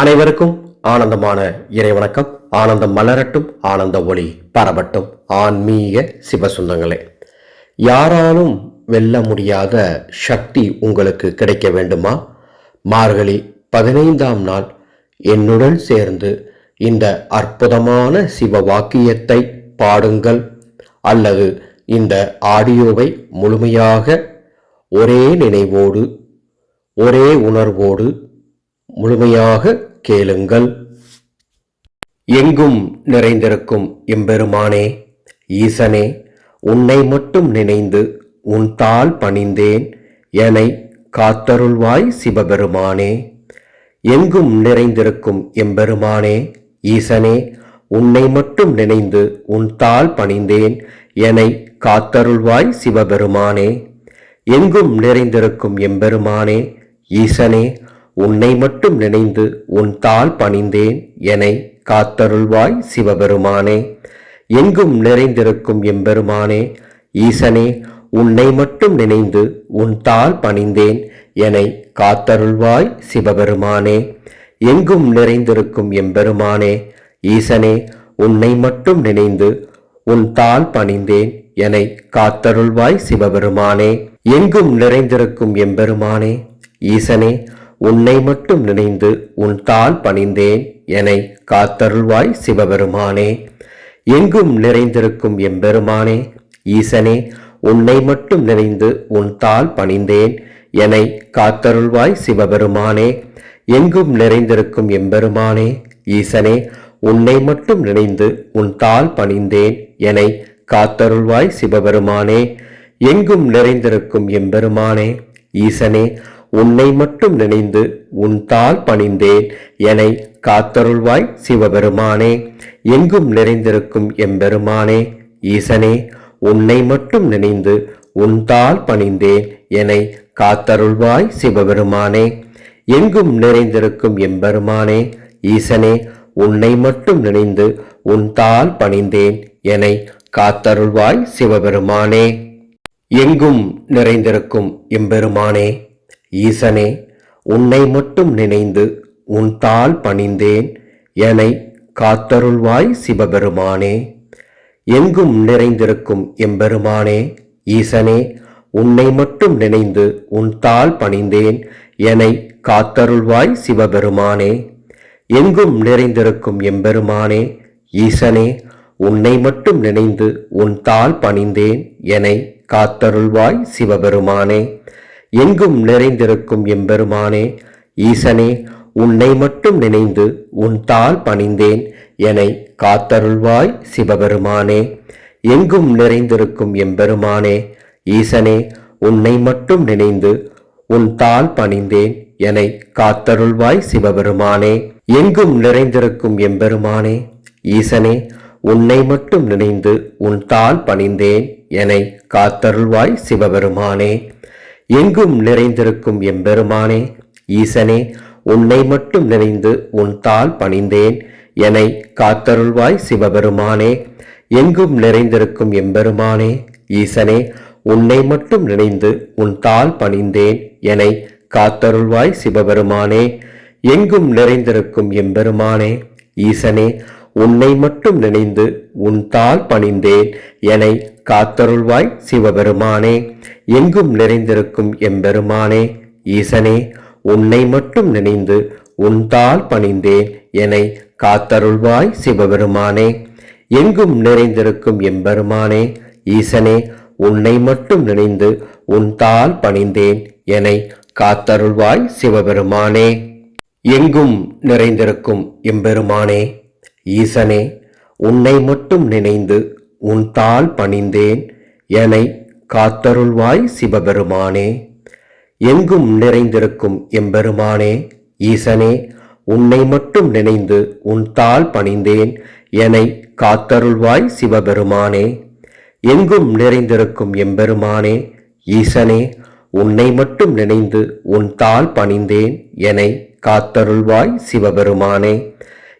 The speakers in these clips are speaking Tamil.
அனைவருக்கும் ஆனந்தமான இறைவணக்கம். ஆனந்தம் மலரட்டும் ஆனந்த ஒளி பரவட்டும். ஆன்மீக சிவசுந்தங்களே யாராலும் வெல்ல முடியாத சக்தி உங்களுக்கு கிடைக்க வேண்டுமா? மார்கழி பதினைந்தாம் நாள் என்னுடன் சேர்ந்து இந்த அற்புதமான சிவ வாக்கியத்தை பாடுங்கள். அல்லது இந்த ஆடியோவை முழுமையாக ஒரே நினைவோடு ஒரே உணர்வோடு முழுமையாக கேளுங்கள். எங்கும் நிறைந்திருக்கும் எம்பெருமானே ஈசனே உன்னை மட்டும் நினைந்து உன் தாள் பணிந்தேன் எனை காத்தருள்வாய் சிவபெருமானே. எங்கும் நிறைந்திருக்கும் எம்பெருமானே ஈசனே உன்னை மட்டும் நினைந்து உன் தாள் பணிந்தேன் எனை காத்தருள்வாய் சிவபெருமானே. எங்கும் நிறைந்திருக்கும் எம்பெருமானே ஈசனே உன்னை மட்டும் நினைந்து உன் தாள் பணிந்தேன் எனை காத்தருள்வாய் சிவபெருமானே. எங்கும் நிறைந்திருக்கும் எம்பெருமானே ஈசனே உன்னை மட்டும் நினைந்து உன் தாள் பணிந்தேன் எனை காத்தருள்வாய் சிவபெருமானே. எங்கும் நிறைந்திருக்கும் எம்பெருமானே ஈசனே உன்னை மட்டும் நினைந்து உன் தாள் பணிந்தேன் எனை காத்தருள்வாய் சிவபெருமானே. எங்கும் நிறைந்திருக்கும் எம்பெருமானே ஈசனே உன்னை மட்டும் நினைந்து உன் தாள் பணிந்தேன் எனை காத்தருள்வாய் சிவபெருமானே. எங்கும் நிறைந்திருக்கும் எம்பெருமானே ஈசனே உன்னை மட்டும் நினைந்து உன் தாள் பணிந்தேன் எனை காத்தருள்வாய் சிவபெருமானே. எங்கும் நிறைந்திருக்கும் எம்பெருமானே ஈசனே உன்னை மட்டும் நினைந்து உன் தாள் பணிந்தேன் எனை காத்தருள்வாய் சிவபெருமானே. எங்கும் நிறைந்திருக்கும் எம்பெருமானே ஈசனே உன்னை மட்டும் நினைந்து உன் தாள் பணிந்தேன். என காத்தருள்வாய் சிவபெருமானே. எங்கும் நிறைந்திருக்கும் எம்பெருமானே ஈசனே உன்னை மட்டும் நினைந்து உன் தாள் பணிந்தேன். என காத்தருள்வாய் சிவபெருமானே. எங்கும் நிறைந்திருக்கும் எம்பெருமானே ஈசனே உன்னை மட்டும் நினைந்து உன் தாள் பணிந்தேன். என காத்தருள்வாய் சிவபெருமானே. எங்கும் நிறைந்திருக்கும் எம்பெருமானே. ஈசனே உன்னை மட்டும் நினைந்து உன் தாள் பணிந்தேன் எனை காத்தருள்வாய் சிவபெருமானே. எங்கும் நிறைந்திருக்கும் எம்பெருமானே ஈசனே உன்னை மட்டும் நினைந்து உன் தாள் பணிந்தேன் எனை காத்தருள்வாய் சிவபெருமானே. எங்கும் நிறைந்திருக்கும் எம்பெருமானே ஈசனே உன்னை மட்டும் நினைந்து உன் தாள் பணிந்தேன் எனை காத்தருள்வாய் சிவபெருமானே. எங்கும் நிறைந்திருக்கும் எம்பெருமானே ஈசனே உன்னை மட்டும் நினைந்து உன் தாள் பணிந்தேன் எனை காத்தருள்வாய் சிவபெருமானே. எங்கும் நிறைந்திருக்கும் எம்பெருமானே ஈசனே உன்னை மட்டும் நினைந்து உன் தாள் பணிந்தேன் எனை காத்தருள்வாய் சிவபெருமானே. எங்கும் நிறைந்திருக்கும் எம்பெருமானே ஈசனே உன்னை மட்டும் நினைந்து உன் தாள் பணிந்தேன் எனை காத்தருள்வாய் சிவபெருமானே. எங்கும் நிறைந்திருக்கும் எம்பெருமானே ஈசனே உன்னை மட்டும் நிறைந்து உன் தாள் பணிந்தேன். என்னை காத்தருள்வாய் சிவபெருமானே எங்கும் நிறைந்திருக்கும் எம்பெருமானே ஈசனே உன்னை மட்டும் நினைந்து உன் தாள் பணிந்தேன். என காத்தருள்வாய் சிவபெருமானே எங்கும் நிறைந்திருக்கும் எம்பெருமானே ஈசனே உன்னை மட்டும் நினைந்து உன் தாள் பணிந்தேன். என்னை காத்தருள்வாய் சிவபெருமானே. எங்கும் நிறைந்திருக்கும் எம்பெருமானே ஈசனே உன்னை மட்டும் நினைந்து உன் தாள் பணிந்தேன். என்னை காத்தருள்வாய் சிவபெருமானே. எங்கும் நிறைந்திருக்கும் எம்பெருமானே ஈசனே உன்னை மட்டும் நினைந்து உன் தாள் பணிந்தேன். என்னை காத்தருள்வாய் சிவபெருமானே. எங்கும் நிறைந்திருக்கும் எம்பெருமானே ஈசனே உன்னை மட்டும் நினைந்து உன் தாள் பணிந்தேன். எனை காத்தருள்வாய் சிவபெருமானே. எங்கும் நிறைந்திருக்கும் எம்பெருமானே ஈசனே உன்னை மட்டும் நினைந்து உன் தாள் பணிந்தேன். எனை காத்தருள்வாய் சிவபெருமானே. எங்கும் நிறைந்திருக்கும் எம்பெருமானே ஈசனே உன்னை மட்டும் நினைந்து உன் தாள் பணிந்தேன். எனை காத்தருள்வாய் சிவபெருமானே.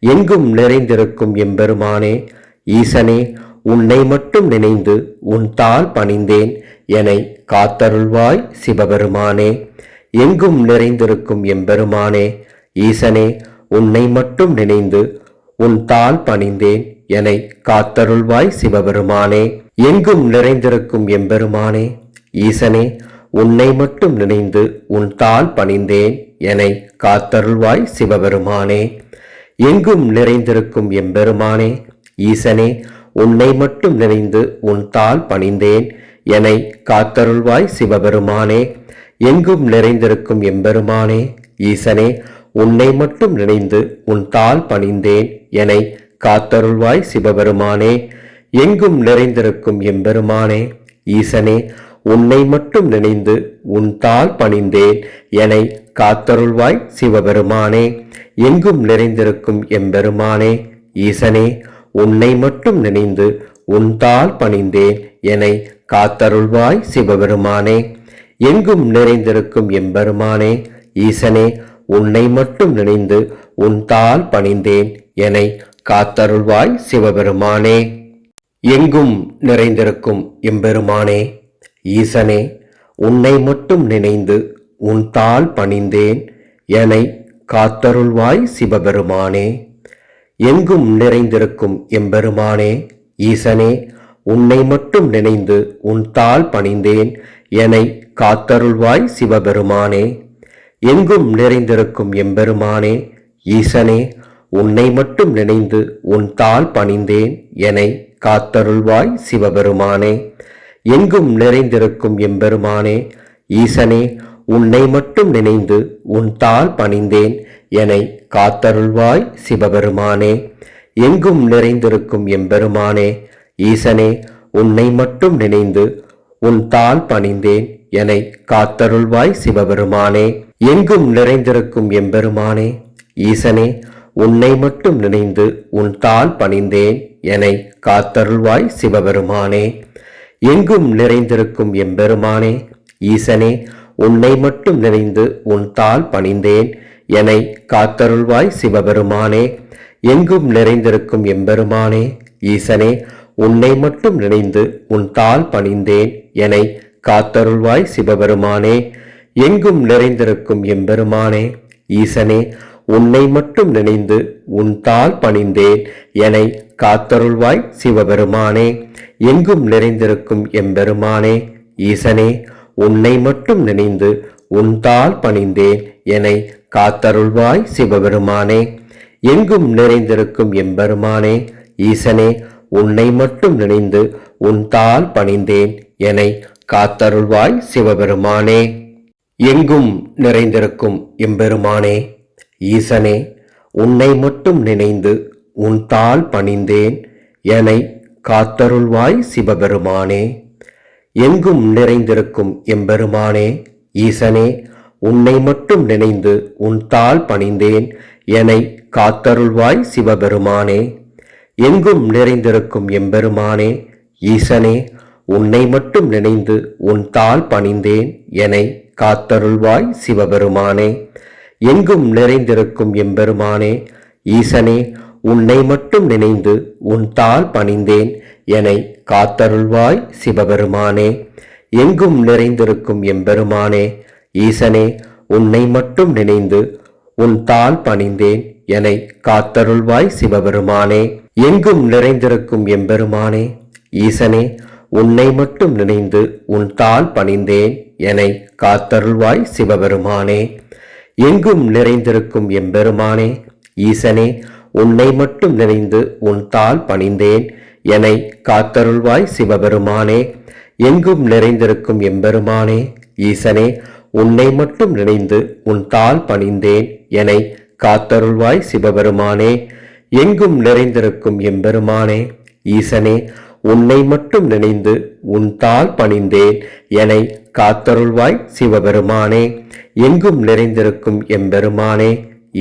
எங்கும் நிறைந்திருக்கும் எம்பெருமானே ஈசனே உன்னை மட்டும் நினைந்து உன் தாள் பணிந்தேன் என்னை காத்தருள்வாய் சிவபெருமானே. எங்கும் நிறைந்திருக்கும் எம்பெருமானே ஈசனே உன்னை மட்டும் நினைந்து உன் தாள் பணிந்தேன் என்னை காத்தருள்வாய் சிவபெருமானே. எங்கும் நிறைந்திருக்கும் எம்பெருமானே ஈசனே உன்னை மட்டும் நினைந்து உன் தாள் பணிந்தேன் என்னை காத்தருள்வாய் சிவபெருமானே. எங்கும் நிறைந்திருக்கும் எம்பெருமானே ஈசனே உன்னை மட்டும் நினைந்து உன் தாள் பணிந்தேன். என்னை காத்தருள்வாய் சிவபெருமானே எங்கும் நிறைந்திருக்கும் எம்பெருமானே ஈசனே உன்னை மட்டும் நினைந்து உன் தாள் பணிந்தேன். என்னை காத்தருள்வாய் சிவபெருமானே எங்கும் நிறைந்திருக்கும் எம்பெருமானே ஈசனே உன்னை மட்டும் நினைந்து உன் தாள் பணிந்தேன் என்னை காத்தருள்வாய் சிவபெருமானே. எங்கும் நிறைந்திருக்கும் எம்பெருமானே ஈசனே உன்னை மட்டும் நினைந்து உன் தாள் பணிந்தேன் என்னை காத்தருள்வாய் சிவபெருமானே. எங்கும் நிறைந்திருக்கும் எம்பெருமானே ஈசனே உன்னை மட்டும் நினைந்து உன் தாள் பணிந்தேன் என்னை காத்தருள்வாய் சிவபெருமானே. எங்கும் நிறைந்திருக்கும் எம்பெருமானே ஈசனே உன்னை மட்டும் நினைந்து உன் தாள் பணிந்தேன் என்னை காத்தருள்வாய் சிவபெருமானே. எங்கும் நிறைந்திருக்கும் எம்பெருமானே ஈசனே உன்னை மட்டும் நினைந்து உன் தாள் பணிந்தேன் எனை காத்தருள்வாய் சிவபெருமானே. எங்கும் நிறைந்திருக்கும் எம்பெருமானே ஈசனே உன்னை மட்டும் நினைந்து உன் தாள் பணிந்தேன் என்னை காத்தருள்வாய் சிவபெருமானே. எங்கும் நிறைந்திருக்கும் எம்பெருமானே ஈசனே உன்னை மட்டும் நினைந்து உன் தாள் பணிந்தேன் என்னை காத்தருள்வாய் சிவபெருமானே. எங்கும் நிறைந்திருக்கும் எம்பெருமானே ஈசனே உன்னை மட்டும் நினைந்து உன் தாள் பணிந்தேன் என்னை காத்தருள்வாய் சிவபெருமானே. எங்கும் நிறைந்திருக்கும் எம்பெருமானே ஈசனே உன்னை மட்டும் நினைந்து உன் தாள் பணிந்தேன் என்னை காத்தருள்வாய் சிவபெருமானே. எங்கும் நிறைந்திருக்கும் எம்பெருமானே ஈசனே உன்னை மட்டும் நினைந்து உன் தாள் பணிந்தேன். என்னை காத்தருள்வாய் சிவபெருமானே எங்கும் நிறைந்திருக்கும் எம்பெருமானே ஈசனே உன்னை மட்டும் நினைந்து உன் தாள் பணிந்தேன். என்னை காத்தருள்வாய் சிவபெருமானே எங்கும் நிறைந்திருக்கும் எம்பெருமானே ஈசனே உன்னை மட்டும் நினைந்து உன் தாள் பணிந்தேன். என்னை காத்தருள்வாய் சிவபெருமானே. எங்கும் நிறைந்திருக்கும் எம்பெருமானே ஈசனே உன்னை மட்டும் நினைந்து உன் தாள் பணிந்தேன். என்னை காத்தருள்வாய் சிவபெருமானே. எங்கும் நிறைந்திருக்கும் எம்பெருமானே ஈசனே உன்னை மட்டும் நினைந்து உன் தாள் பணிந்தேன். என்னை காத்தருள்வாய் சிவபெருமானே. எங்கும் நிறைந்திருக்கும் எம்பெருமானே. ஈசனே உன்னை மட்டும் நினைந்து உன் தாள் பணிந்தேன் என்னை காத்தருள்வாய் சிவபெருமானே. எங்கும் நிறைந்திருக்கும் எம்பெருமானே ஈசனே உன்னை மட்டும் நினைந்து உன் தாள் பணிந்தேன் என்னை காத்தருள்வாய் சிவபெருமானே. எங்கும் நிறைந்திருக்கும் எம்பெருமானே ஈசனே உன்னை மட்டும் நினைந்து உன் தாள் பணிந்தேன் என்னை காத்தருள்வாய் சிவபெருமானே. எங்கும் நிறைந்திருக்கும் எம்பெருமானே ஈசனே உன்னை மட்டும் நினைந்து உன் தாள் பணிந்தேன் என்னை காத்தருள்வாய் சிவபெருமானே. எங்கும் நிறைந்திருக்கும் எம்பெருமானே ஈசனே உன்னை மட்டும் நினைந்து உன் தாள் பணிந்தேன் என்னை காத்தருள்வாய் சிவபெருமானே. எங்கும் நிறைந்திருக்கும் எம்பெருமானே ஈசனே உன்னை மட்டும் நினைந்து உன் தாள் பணிந்தேன் என்னை காத்தருள்வாய் சிவபெருமானே. எங்கும் நிறைந்திருக்கும் எம்பெருமானே ஈசனே உன்னை மட்டும் நினைந்து உன் தாள் பணிந்தேன். என்னை காத்தருள்வாய் சிவபெருமானே எங்கும் நிறைந்திருக்கும் எம்பெருமானே ஈசனே உன்னை மட்டும் நினைந்து உன் தாள் பணிந்தேன். என்னை காத்தருள்வாய் சிவபெருமானே எங்கும் நிறைந்திருக்கும் எம்பெருமானே ஈசனே உன்னை மட்டும் நினைந்து உன் தாள் பணிந்தேன் என்னை காத்தருள்வாய் சிவபெருமானே. எங்கும் நிறைந்திருக்கும் எம்பெருமானே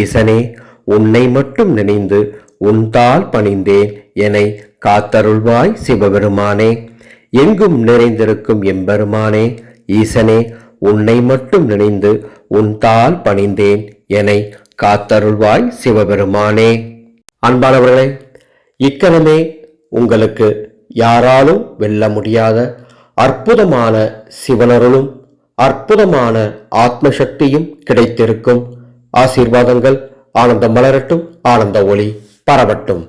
ஈசனே உன்னை மட்டும் நினைந்து உன் தாள் பணிந்தேன் என்னை காத்தருள்வாய் சிவபெருமானே. எங்கும் நிறைந்திருக்கும் எம்பெருமானே ஈசனே உன்னை மட்டும் நினைந்து உன் தாள் பணிந்தேன் என்னை காத்தருள்வாய் சிவபெருமானே. அன்பானவர்களே இக்கணமே உங்களுக்கு யாராலும் வெல்ல முடியாத அற்புதமான சிவனருளும் அற்புதமான ஆத்மசக்தியும் கிடைத்திருக்கும். ஆசீர்வாதங்கள் ஆனந்தம் மலரட்டும் ஆனந்த ஒளி பரவட்டும்.